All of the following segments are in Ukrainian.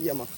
Є Макс.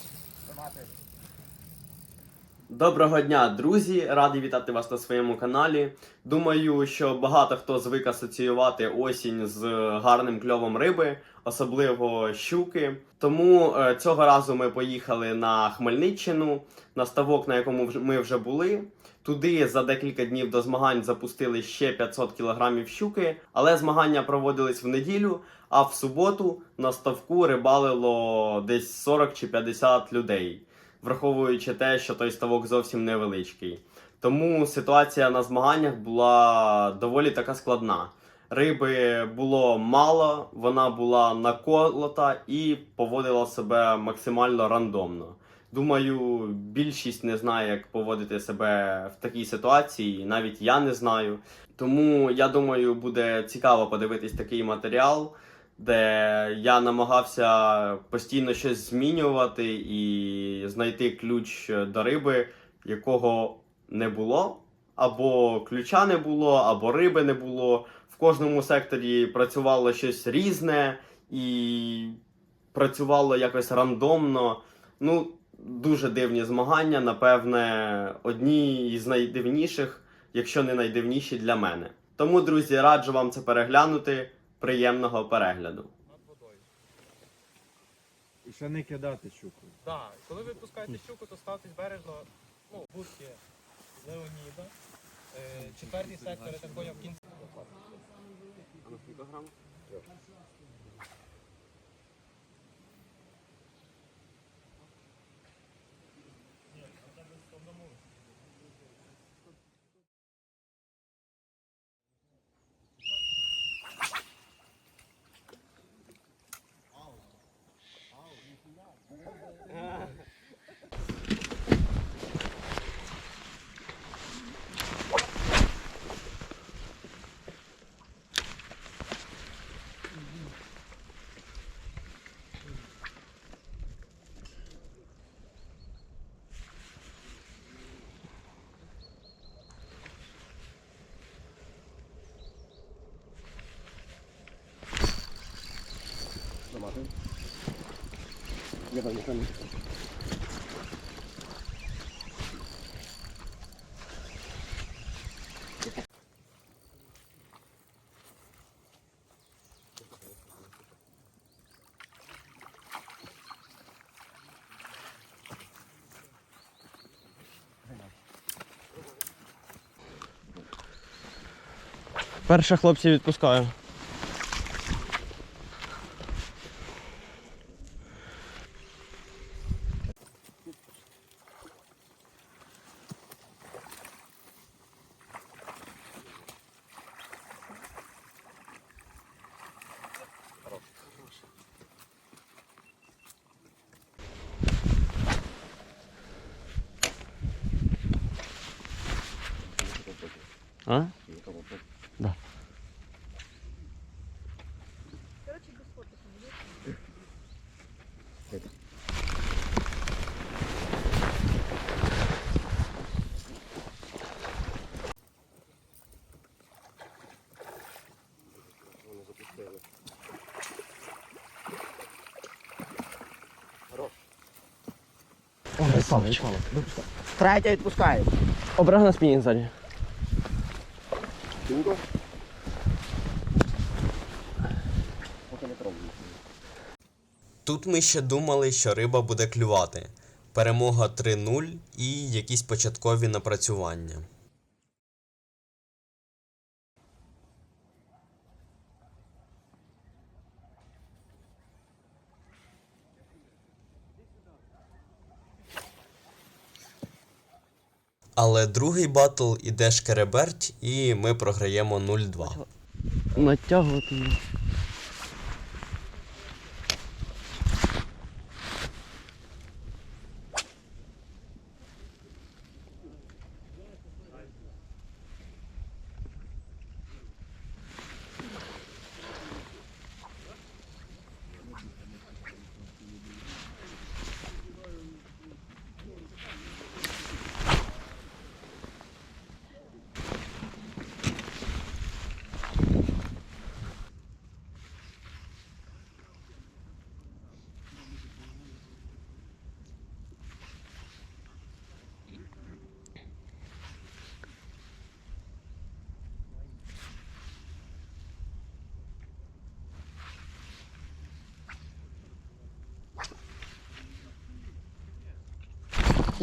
Доброго дня, друзі! Радий вітати вас на своєму каналі. Думаю, що багато хто звик асоціювати осінь з гарним кльовом риби, особливо щуки. Тому е, цього разу ми поїхали на Хмельниччину, на ставок, на якому ми вже були. Туди за декілька днів до змагань запустили ще 500 кілограмів щуки, але змагання проводились в неділю, а в суботу на ставку рибалило десь 40 чи 50 людей враховуючи те, що той ставок зовсім невеличкий. Тому ситуація на змаганнях була доволі така складна. Риби було мало, вона була наколота і поводила себе максимально рандомно. Думаю, більшість не знає, як поводити себе в такій ситуації, навіть я не знаю. Тому я думаю, буде цікаво подивитись такий матеріал, де я намагався постійно щось змінювати і знайти ключ до риби, якого не було, або ключа не було, або риби не було. В кожному секторі працювало щось різне і працювало якось рандомно. Ну, дуже дивні змагання, напевне, одні із найдивніших, якщо не найдивніші для мене. Тому, друзі, раджу вам це переглянути. Приємного перегляду. над водою. І ще не кидати щуку. Так, Коли ви пускаєте щуку, то ставтесь бережно, ну, будки Леоніда. Е, четвертий сектор, я так поняв, в кінці. Перше хлопці відпускаю. А? Да. Третя відпускає. Обережно на спінінг ззаді. Тут ми ще думали, що риба буде клювати. Перемога 3-0 і якісь початкові напрацювання. Але другий батл іде шкереберть, і ми програємо 0-2. Натягувати.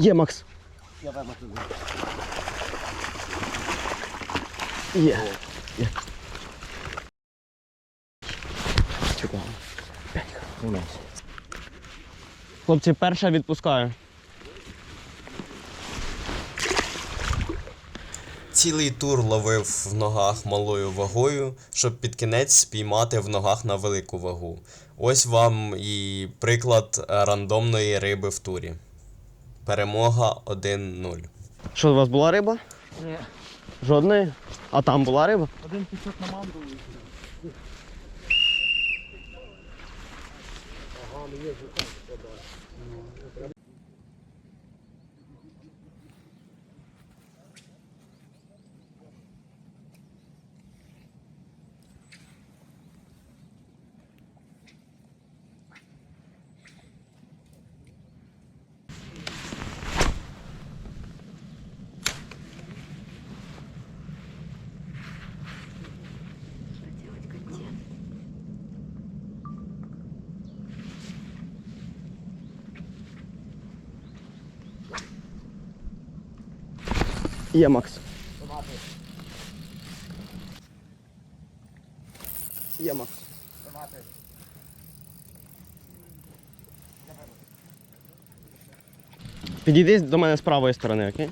Є, Макс. Я вам тут. Є. Є. Чекаємо. Хлопці, перша відпускаю. Цілий тур ловив в ногах малою вагою, щоб під кінець спіймати в ногах на велику вагу. Ось вам і приклад рандомної риби в турі. Перемога 1-0. Що, у вас була риба? Ні. Жодної? А там була риба? Один пісок на манду. Є, Макс. Є, Макс. Підійди до мене з правої сторони, окей?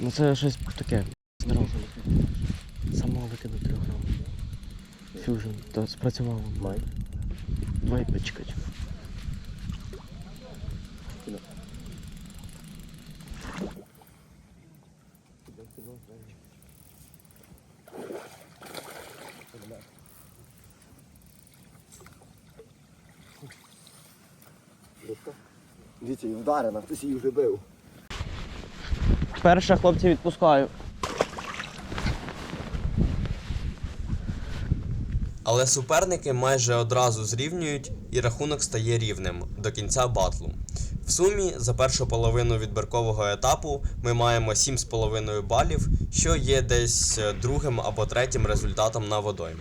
Ну це щось таке. Здорово. Самого викину 3 грам. Фюжн, то спрацювало. Май. Давай почекати. Дивіться, і вдарена, хтось її вже бив. Перше, хлопці, відпускаю. Але суперники майже одразу зрівнюють і рахунок стає рівним до кінця батлу. В сумі за першу половину відбіркового етапу ми маємо 7,5 балів, що є десь е, другим або третім результатом на водоймі.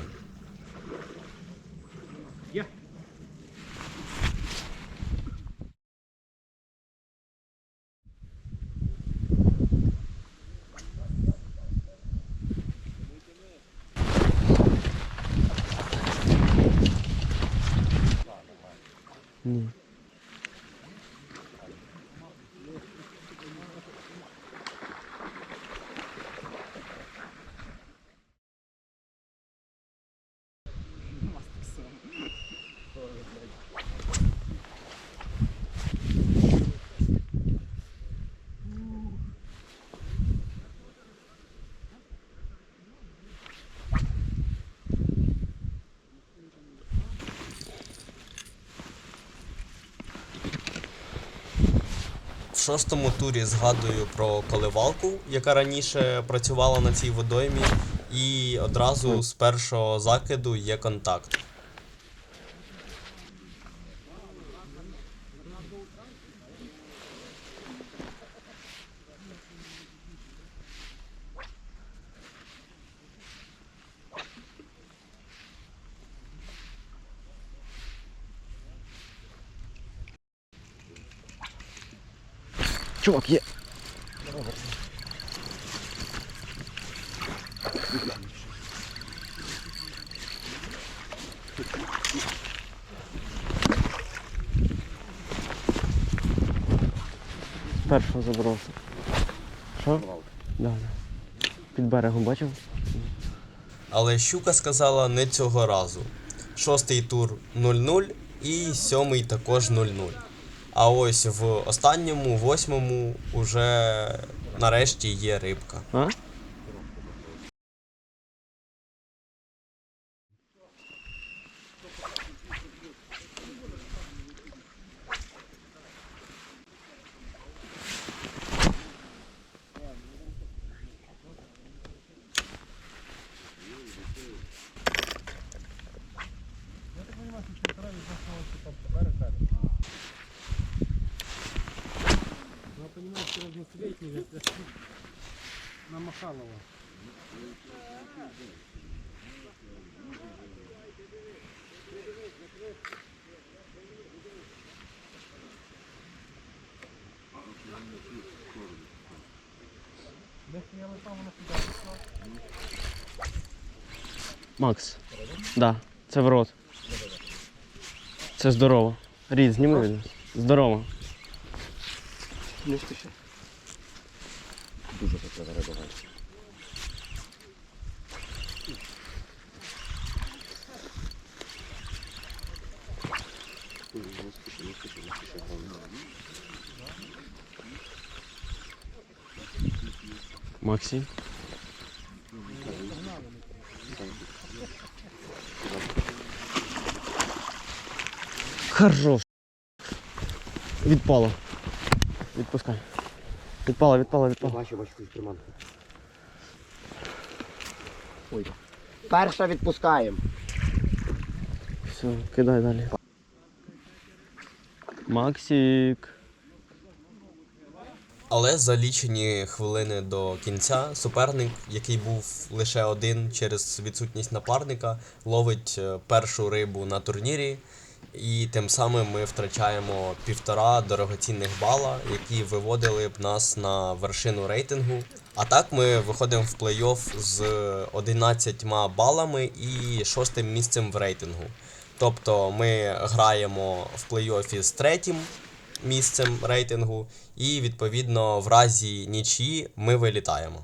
В шостому турі згадую про коливалку, яка раніше працювала на цій водоймі, і одразу з першого закиду є контакт. Чувак, є. Першого забрався. Що? Да, да. Під берегом бачив? Але щука сказала не цього разу. Шостий тур 0-0 і сьомий також 0-0. А ось в останньому, восьмому, уже нарешті є рибка. А? На Махалова. Макс. Да, це в рот. Це здорово. Рід, зніми. Здорово. Не спіши. Дуже потрібно рибувати. Не спіши, не спіши, не спіши. Максі. Хорош. Відпало. Відпускай. Відпало, відпало, відпало. Бачу, бачу, якусь приманку. Ой. Перша відпускаємо. Все, кидай далі. Максик. Але за лічені хвилини до кінця суперник, який був лише один через відсутність напарника, ловить е, першу рибу на турнірі, і тим самим ми втрачаємо півтора дорогоцінних бала, які виводили б нас на вершину рейтингу. А так ми виходимо в плей-офф з 11 балами і шостим місцем в рейтингу. Тобто ми граємо в плей-оффі з третім місцем рейтингу, і відповідно в разі нічиї ми вилітаємо.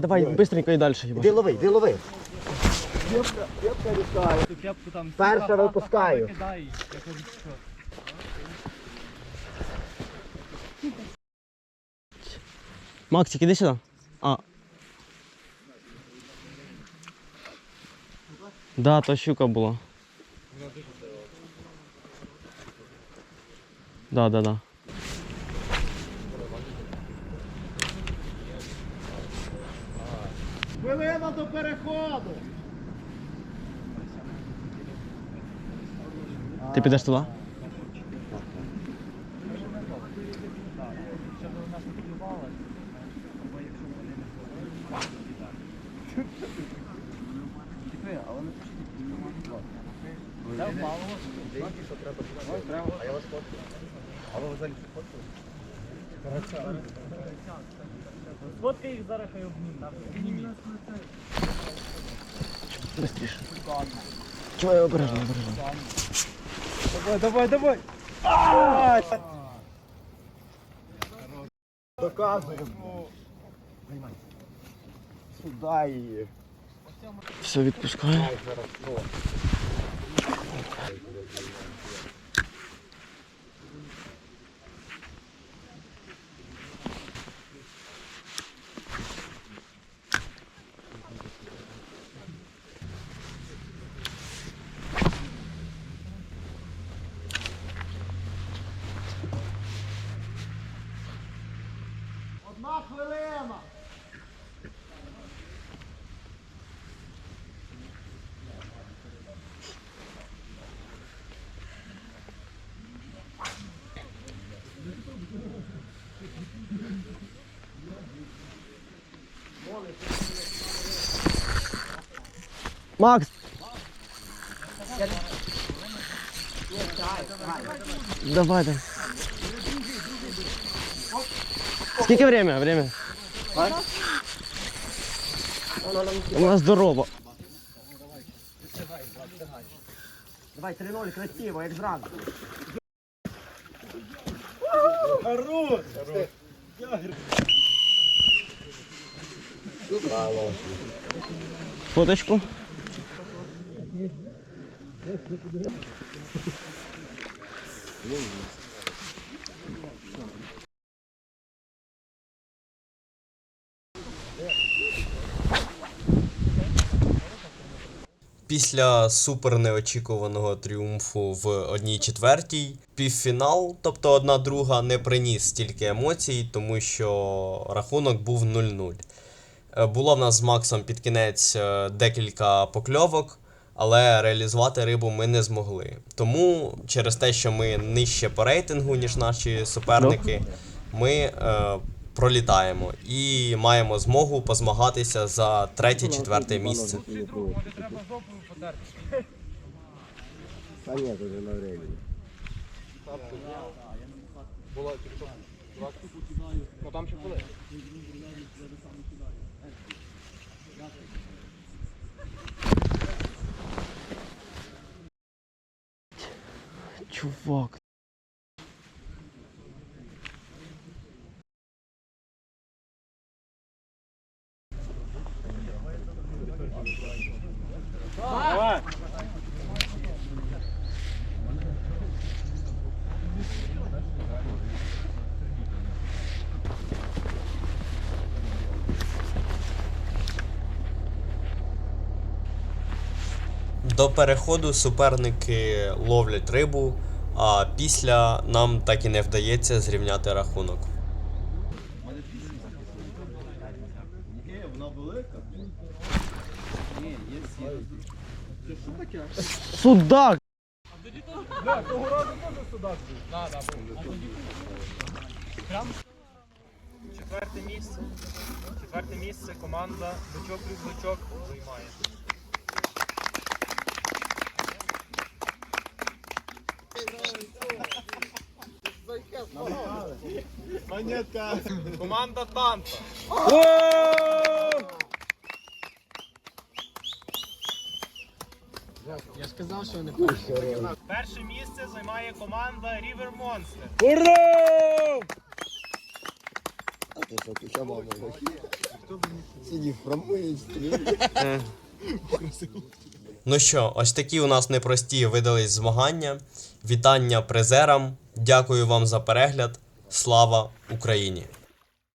Давай, давай, быстренько і далі. Іди лови, іди лови. Перша випускаю. Максик, іди сюди. А. Да, то щука була. Да, да, да. Ти підеш туди? Фоткай їх зараз хай обнімі. Быстріше. Чого обережно, обережно. Давай, давай, давай. Доказуємо. Сюди її. Все, відпускаю. Макс! Давай, давай. Скільки время? Время? У нас здорово. Давай 3-0, красиво, як зранку. Фоточку. Після супер неочікуваного тріумфу в одній четвертій півфінал, тобто одна друга, не приніс стільки емоцій, тому що рахунок був 0-0. Е, Було в нас з Максом під кінець е, декілька покльовок, але реалізувати рибу ми не змогли. Тому через те, що ми нижче по рейтингу, ніж наші суперники, ми е, пролітаємо і маємо змогу позмагатися за третє-четверте місце. Треба жопою потерти. Та ні, вже на времени. Було тільки. Ну там ще були. Чувак. До переходу суперники ловлять рибу, а після нам так і не вдається зрівняти рахунок. Судак! Був. Четверте місце. Четверте місце команда Бичок плюс Бичок займає. Монетка! Команда Танта. Я ж казав, що вони Перше місце займає команда River Monster. Ура! А ти що, ти що мама? Сидів промиєш, стрій. Ну що, ось такі у нас непрості видались змагання. Вітання призерам. Дякую вам за перегляд. Слава Україні!